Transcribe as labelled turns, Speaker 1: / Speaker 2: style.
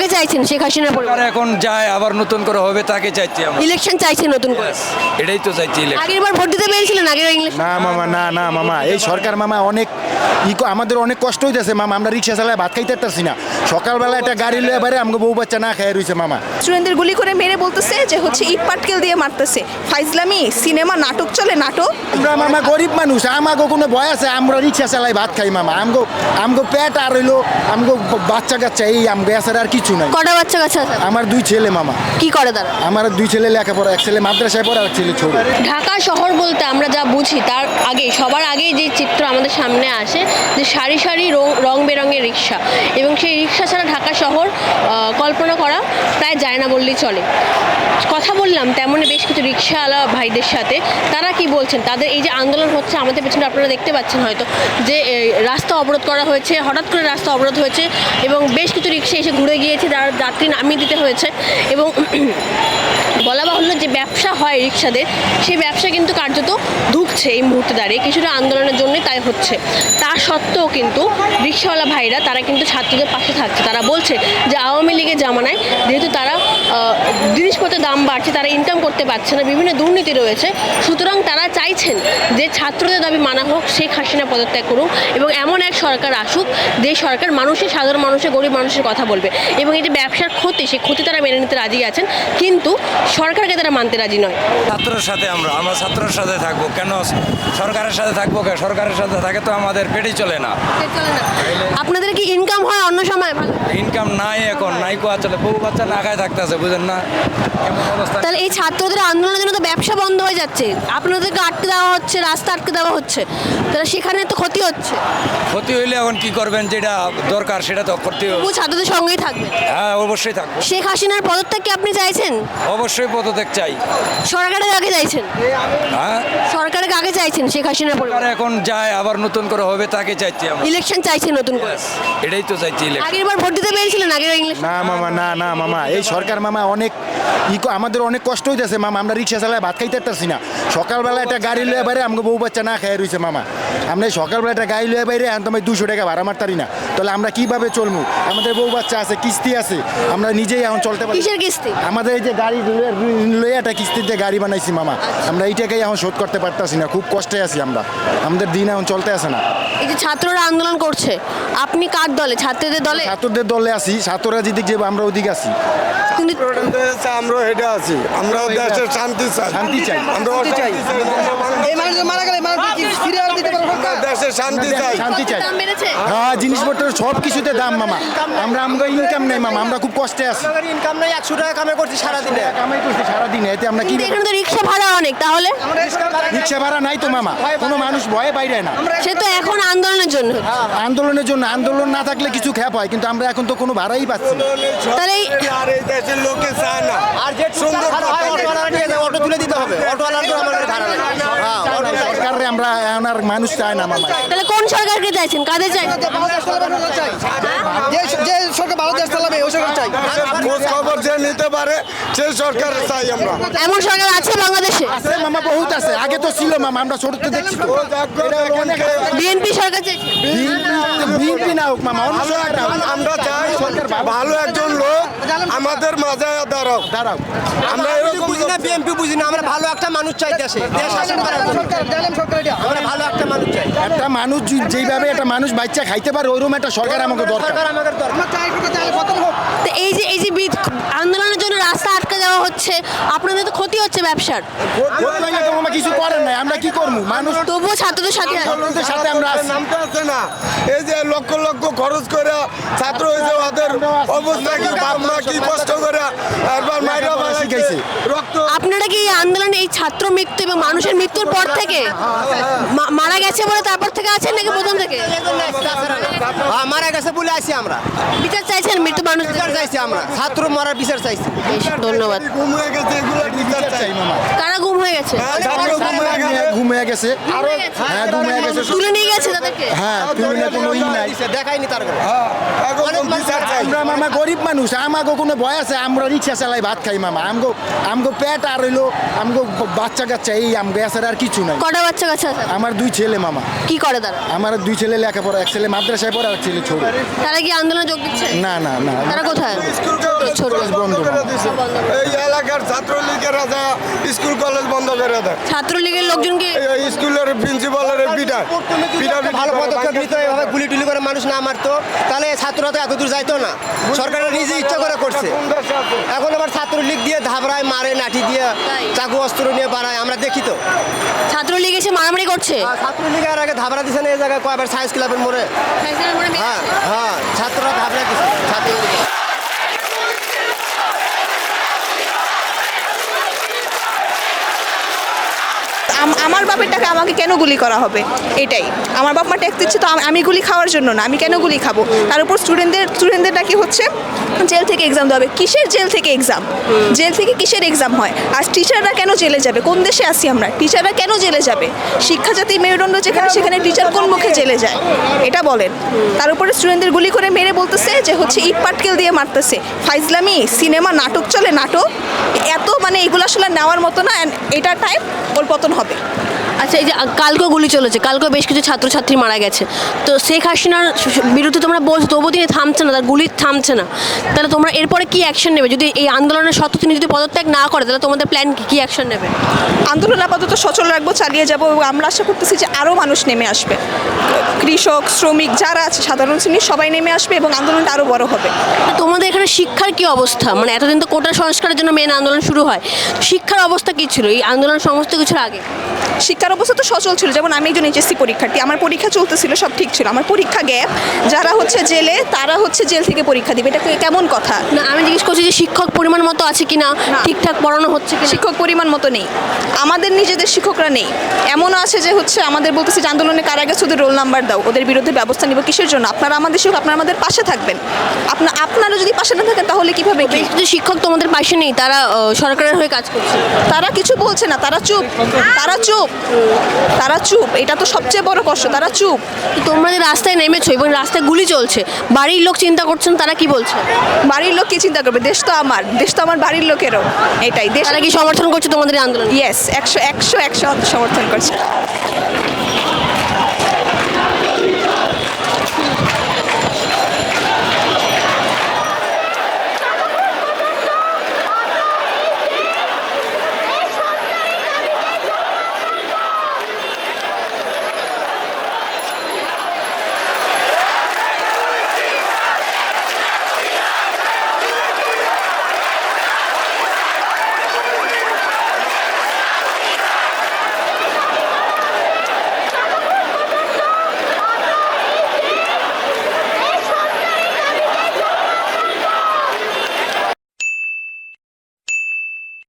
Speaker 1: কাকে চাইছেন? শেখ হাসিনার পরিবার।
Speaker 2: এখন যায় আবার নতুন করে হবে তাকে চাইছি আমরা।
Speaker 1: ইলেকশন চাইছেন নতুন করে।
Speaker 2: এটাই তো চাইছি ইলেকশন
Speaker 1: আগের বার ভোট দিতে পেরেছিলেন আগের ইংলিশ
Speaker 3: না মামা না না মামা এই সরকার মামা অনেক ই ক- আমাদের অনেক কষ্ট হইতেছে মামা আমরা রিক্সা চালায় ভাত খাইতে পারছি না। সকালবেলা একটা গাড়ি লয়ে বাইরে আমাকে বউ বাচ্চা না খেয়ে রয়েছে মামা।
Speaker 4: স্টুডেন্টদের গুলি করে মেরে বলতেছে যে হচ্ছে ইট পাটকেল দিয়ে মারতেছে। ফাইজলামি সিনেমা নাটক চলে নাটক।
Speaker 3: আমরা মামা গরিব মানুষ আমাকে কোনো ভয় আছে আমরা রিক্সা চালাই ভাত খাই মামা। আমগো আমগো পেট আর হইল আমগো বাচ্চা কাচ্চা এই আমগো এছাড়া আর কিছু নাই।
Speaker 1: কটা বাচ্চা কাছে আছে?
Speaker 3: আমার দুই ছেলে মামা।
Speaker 1: কি করে তারা?
Speaker 3: আমার দুই ছেলে লেখাপড়া এক ছেলে মাদ্রাসায় পড়ে আর ছেলে ছোট।
Speaker 1: ঢাকা শহর বলতে আমরা যা বুঝি তার আগে সবার আগে যে চিত্র আমাদের সামনে আসে যে সারি সারি রং বেরঙের রিক্সা। এবং সেই রিক্সা ছাড়া ঢাকা শহর কল্পনা করা প্রায় যায় না বললেই চলে। কথা বললাম তেমনই বেশ কিছু রিক্সাওয়ালা ভাইদের সাথে। তারা কি বলছেন? তাদের এই যে আন্দোলন হচ্ছে আমাদের পেছনে আপনারা দেখতে পাচ্ছেন হয়তো যে রাস্তা অবরোধ করা হয়েছে হঠাৎ করে রাস্তা অবরোধ হয়েছে এবং বেশ কিছু রিক্সা এসে ঘুরে গিয়েছে। যারা যাত্রী নামিয়ে দিতে হয়েছে এবং বলা বাহুল্য যে ব্যবসা হয় রিক্সাদের, সেই ব্যবসা কিন্তু কার্যত ঢুকছে এই মুহূর্তে দাঁড়িয়ে। কিছুটা আন্দোলনের জন্য তাই হচ্ছে। তা সত্ত্বেও কিন্তু রিক্সাওয়ালা ভাইরা, তারা কিন্তু ছাত্রদের পাশে থাকছে। তারা বলছে যে আওয়ামী লীগের জামানায় যেহেতু তারা জিনিসপত্রের দাম বাড়ছে তারা ইনকাম করতে পারছে না বিভিন্ন দুর্নীতি রয়েছে। সুতরাং তারা চাইছেন যে ছাত্রদের দাবি মানা হোক শেখ হাসিনা পদত্যাগ করুক এবং এমন এক সরকার আসুক যে সরকার মানুষের সাধারণ মানুষের গরিব মানুষের কথা বলবে এবং এই যে ব্যবসার ক্ষতি সেই ক্ষতি তারা মেনে নিতে রাজি আছেন কিন্তু সরকারকে তারা মানতে রাজি নয়।
Speaker 2: ছাত্রের সাথে আমরা আমরা ছাত্রের সাথে থাকব কেন? সরকারের সাথে থাকব কেন সরকারের সাথে থাকে তো আমাদের পেটেই চলে না।
Speaker 1: আপনাদের কি ইনকাম হয় অন্য সময়?
Speaker 2: ইনকাম নাই এখন নাই কোয়া চলে বউ বাচ্চা না খায় থাকতেছে বুঝেন না
Speaker 1: তাহলে এই ছাত্রদের আন্দোলনের জন্য তো ব্যবসা বন্ধ হয়ে যাচ্ছে। আপনাদেরকে আটকে দেওয়া হচ্ছে রাস্তা আটকে দেওয়া হচ্ছে। তাহলে সেখানে তো ক্ষতি হচ্ছে।
Speaker 2: ক্ষতি হইলে এখন কি করবেন যেটা দরকার সেটা তো করতে হবে।
Speaker 1: ছাত্রদের সঙ্গেই থাকবে।
Speaker 2: হ্যাঁ অবশ্যই থাকব।
Speaker 1: শেখ হাসিনার পদত্যাগ কি আপনি চাইছেন?
Speaker 2: অবশ্যই পদত্যাগ চাই।
Speaker 1: সরকারের আগে চাইছেন?
Speaker 2: হ্যাঁ?
Speaker 1: সরকারের আগে চাইছেন শেখ হাসিনার
Speaker 2: সরকার
Speaker 1: পরিবার
Speaker 2: এখন যায় আবার নতুন করে হবে তাকে চাইছি আমরা।
Speaker 1: ইলেকশন চাইছেন নতুন করে?
Speaker 2: এটাই তো চাইছি ইলেকশন
Speaker 1: আগের বার ভোট দিতে পেরেছিলেন আগের ইংলিশ
Speaker 3: না মামা না না মামা এই সরকার মামা অনেক আমাদের অনেক কষ্ট হইতেছে মামা আমরা রিক্সা চালায় ভাত খাইতে পারছি না। সকালবেলা একটা গাড়ি লয়ে বাইরে আমাকে বউ বাচ্চা না খেয়ে রয়েছে মামা। আমরা সকালবেলা একটা গাড়ি লয়ে বাইরে এখন তোমার দুশো টাকা ভাড়া মারতারি না। তাহলে আমরা কীভাবে চলবো আমাদের বউ বাচ্চা আছে কিস্তি আছে আমরা নিজেই এখন চলতে পারি
Speaker 1: কিস্তি?
Speaker 3: আমাদের এই যে গাড়ি লয়ে- একটা কিস্তিতে গাড়ি বানাইছি মামা আমরা এইটাকেই এখন শোধ করতে পারতাছি না খুব কষ্টে আছি আমরা। আমাদের দিন এখন চলতে আসে না।
Speaker 1: এই যে ছাত্ররা আন্দোলন করছে আপনি কার দলে? ছাত্রদের দলে?
Speaker 3: ছাত্রদের দলে আছি ছাত্ররা যেদিক যাব আমরা ওদিকে আছি।
Speaker 5: আমরা হেঁটে আছি। আমরা দেশের শান্তি চাই।
Speaker 3: শান্তি চাই।
Speaker 5: আমরা চাই।
Speaker 6: এই মানুষ মারা গেলে মানুষ কি ফিরে আর দিতে পারব সরকার?
Speaker 5: শান্তি চাই।
Speaker 3: শান্তি চাই।
Speaker 1: দাম
Speaker 3: হ্যাঁ জিনিসপত্রের সব কিছুতে দাম মামা। আমরা আমরা ইনকাম নেই মামা। আমরা খুব কষ্টে আছি।
Speaker 6: ইনকাম নাই একশো টাকা কামে করছি সারাদিনে।
Speaker 3: কামাই করছি সারাদিনে এতে আমরা কি
Speaker 1: এখানে তো রিক্সা ভাড়া অনেক তাহলে?
Speaker 3: রিক্সা ভাড়া নাই। তো মামা। কোনো মানুষ ভয়ে বাইরে না।
Speaker 1: সে তো এখন আন্দোলনের জন্য।
Speaker 3: আন্দোলনের জন্য আন্দোলন না থাকলে কিছু খ্যাপ হয় কিন্তু আমরা এখন তো কোনো ভাড়াই পাচ্ছি
Speaker 1: তাহলে এই-
Speaker 5: আর এই দেশের লোকে চায় না
Speaker 6: আর যে সুন্দর অটোওয়ালা নিয়ে যাবে অটো তুলে দিতে হবে অটোওয়ালার তো আমাদের ভাড়া লাগে হ্যাঁ অটো
Speaker 3: সরকারে আমরা এখন আর মানুষ চায় না মামা।
Speaker 1: তাহলে কোন সরকারকে চাইছেন? কাদের চাই?
Speaker 6: যে যে সরকার ভালো দেশ চালাবে ওই সরকার চাই।
Speaker 5: খোঁজ খবর যে নিতে পারে সেই সরকার চাই আমরা।
Speaker 1: এমন সরকার আছে বাংলাদেশে?
Speaker 3: আছে মামা বহুত আছে। আগে তো ছিল মামা আমরা ছোটতে দেখছি।
Speaker 1: বিএনপি সরকার চাইছে?
Speaker 3: বিএনপি না হোক মামা সরকার
Speaker 5: আমরা চাই ভালো। একজন লোক আমাদের মাঝে দাঁড়াও।
Speaker 3: দাঁড়াও।
Speaker 5: আমরা এরকম
Speaker 6: বুঝি না বিএমপি বুঝি না আমরা ভালো একটা মানুষ চাই দেশে দেশ শাসন করার জন্য। আমরা ভালো একটা মানুষ চাই।
Speaker 3: একটা মানুষ যেইভাবে একটা মানুষ বাচ্চা খাইতে পারে ওইরকম একটা সরকার আমাকে দরকার।
Speaker 6: সরকার আমাদের দরকার।
Speaker 1: এই যে এই যে আন্দোলনের জন্য রাস্তা আটকে দেওয়া হচ্ছে আপনাদের তো ক্ষতি হচ্ছে ব্যবসার
Speaker 3: কিছু করেন নাই আমরা কি মানুষ
Speaker 1: তবুও ছাত্রদের সাথে।
Speaker 3: আন্দোলনের সাথে আমরা
Speaker 5: নামতে আছে না এই যে লক্ষ লক্ষ খরচ করে ছাত্র হয়েছে ওদের অবস্থা কি কি কষ্ট করে একবার মাইরা
Speaker 3: শিখাইছে।
Speaker 5: রক্ত
Speaker 1: আপনারা কি এই আন্দোলনে এই ছাত্র মৃত্যু এবং মানুষের মৃত্যুর পর থেকে মারা গেছে বলে তারপর থেকে আছেন নাকি প্রথম থেকে?
Speaker 6: হ্যাঁ, মারা গেছে বলে আসি আমরা।
Speaker 1: বিচার চাইছেন মৃত্যু মানুষ?
Speaker 6: বিচার চাইছি আমরা। ছাত্র মরার বিচার চাইছি।
Speaker 1: ধন্যবাদ।
Speaker 5: ঘুম হয়ে গেছে এগুলো বিচার চাই
Speaker 3: চাই মামা
Speaker 1: কারা গুম হয়ে গেছে?
Speaker 5: হয়ে গেছে।
Speaker 3: ঘুমিয়ে গেছে।
Speaker 1: গুম হয়ে গেছে?
Speaker 3: হ্যাঁ ঘুমিয়ে গেছে।
Speaker 1: তুলে নিয়ে গেছে তাদেরকে?
Speaker 3: হ্যাঁ তুমি না কোনো ই নাই।
Speaker 6: দেখাইনি তার
Speaker 3: আমরা মামা গরিব মানুষ। আমাকে কোনো ভয় আছে? আমরা রিক্সা চালাই ভাত খাই মামা। আমগো আমগো পেট আর হইল আমগো বাচ্চা কাচ্চা এই আমগো এছাড়া আর কিছু নাই।
Speaker 1: কটা বাচ্চা আছে?
Speaker 3: আমার দুই ছেলে মামা।
Speaker 1: কি করে তারা?
Speaker 3: আমার দুই ছেলে লেখাপড়া এক ছেলে মাদ্রাসায় পড়ে আর এক ছেলে ছোট।
Speaker 1: তারা কি আন্দোলনে যোগ দিচ্ছে?
Speaker 3: না না না।
Speaker 1: তারা কোথায়? ছোট
Speaker 5: বন্ধ। এই এলাকার ছাত্রলীগেরা যা স্কুল কলেজ বন্ধ করে দেয়।
Speaker 1: ছাত্রলীগের লোকজনকে
Speaker 5: এই স্কুলের প্রিন্সিপালের পিটা পিটা
Speaker 6: ভালো পদক্ষেপ নিত এভাবে গুলি টুলি করে মানুষ না মারতো। তাহলে ছাত্ররা তো এত দূর যাইতো না। সরকারের নিজে ইচ্ছা করে করছে। এখন আবার ছাত্রলীগ দিয়ে ধাবড়ায় মারে লাঠি দিয়ে চাকু অস্ত্র নিয়ে বাড়ায় আমরা দেখি তো।
Speaker 1: ছাত্রলীগ এসে মারামারি করছে?
Speaker 6: ছাত্রলীগ আর আগে ধাবরা দিছে না এই জায়গায় কয়বার সায়েন্স ক্লাবের মোড়ে? হ্যাঁ হ্যাঁ ছাত্ররা ধাবরা দিছে ছাত্রলীগ।
Speaker 4: আমার বাপের টাকা আমাকে কেন গুলি করা হবে? এটাই। আমার বাপ মা ট্যাক্স দিচ্ছে, তো আমি গুলি খাওয়ার জন্য না, আমি কেন গুলি খাব? তার উপর স্টুডেন্টদের স্টুডেন্টদের নাকি হচ্ছে, জেল থেকে এক্সাম দেওয়া হবে। কিসের জেল থেকে এক্সাম জেল থেকে কিসের এক্সাম হয়? আর টিচাররা কেন জেলে যাবে? কোন দেশে আসি আমরা? টিচাররা কেন জেলে যাবে? শিক্ষা জাতি মেরুদণ্ড যেখানে, সেখানে টিচার কোন মুখে জেলে যায়? এটা বলেন। তার উপরে স্টুডেন্টদের গুলি করে মেরে বলতেছে যে হচ্ছে ইট পাটকেল দিয়ে মারতেছে। ফাইজলামি, সিনেমা, নাটক চলে, নাটক মানে এগুলো আসলে নেওয়ার মতো না এটা টাইম ওর পতন হবে।
Speaker 1: আচ্ছা এই যে কালকেও গুলি চলেছে কালকেও বেশ কিছু ছাত্রছাত্রী মারা গেছে। তো শেখ হাসিনার বিরুদ্ধে তোমরা বলছো তবু তিনি থামছে না তার গুলি থামছে না। তাহলে তোমরা এরপরে কি অ্যাকশন নেবে? যদি এই আন্দোলনের সত্ত্বেও তিনি যদি পদত্যাগ না করে তাহলে তোমাদের প্ল্যান কি? কী অ্যাকশন নেবে?
Speaker 4: আন্দোলন আপাতত সচল রাখব চালিয়ে যাব এবং আমরা আশা করতেছি যে আরও মানুষ নেমে আসবে। কৃষক শ্রমিক যারা আছে সাধারণ শ্রেণির সবাই নেমে আসবে এবং আন্দোলনটা আরও বড় হবে।
Speaker 1: তোমাদের এখানে শিক্ষার কি অবস্থা? মানে এতদিন তো কোটা সংস্কারের জন্য মেন আন্দোলন শুরু হয়। শিক্ষার অবস্থা কি ছিল? এই আন্দোলন সমস্ত কিছুর আগে?
Speaker 4: শিক্ষার অবস্থা তো সচল ছিল। যেমন আমি একজন এইচএসসি পরীক্ষার্থী আমার পরীক্ষা চলতেছিল সব ঠিক ছিল। আমার পরীক্ষা গ্যাপ যারা হচ্ছে জেলে তারা হচ্ছে জেল থেকে পরীক্ষা দিবে। এটা কেমন কথা?
Speaker 1: না আমি জিজ্ঞেস করছি যে শিক্ষক পরিমাণ মতো আছে কিনা? ঠিকঠাক পড়ানো হচ্ছে কি
Speaker 4: শিক্ষক পরিমাণ মতো নেই। আমাদের নিজেদের শিক্ষকরা নেই। এমনও আছে যে হচ্ছে আমাদের বলতেছে যে আন্দোলনে কারা গেছে? ওদের রোল নাম্বার দাও। ওদের বিরুদ্ধে ব্যবস্থা নিব কিসের জন্য? আপনারা আমাদের শিক্ষক আপনারা আমাদের পাশে থাকবেন। আপনার আপনারা যদি পাশে না থাকেন তাহলে কীভাবে কি?
Speaker 1: শিক্ষক তোমাদের পাশে নেই। তারা আহ, সরকারের হয়ে কাজ করছে।
Speaker 4: তারা কিছু বলছে না তারা চুপ তারা চুপ তারা চুপ। এটা তো সবচেয়ে বড় কষ্ট তারা চুপ।
Speaker 1: তোমরা যে রাস্তায় নেমেছো এবং রাস্তায় গুলি চলছে বাড়ির লোক চিন্তা করছেন তারা কি বলছে?
Speaker 4: বাড়ির লোক কি চিন্তা করবে? দেশ তো আমার দেশ তো আমার বাড়ির লোকেরও। এটাই দেশ
Speaker 1: তারা কি সমর্থন করছে তোমাদের আন্দোলন?
Speaker 4: ইয়েস একশো একশো একশো সমর্থন করছে।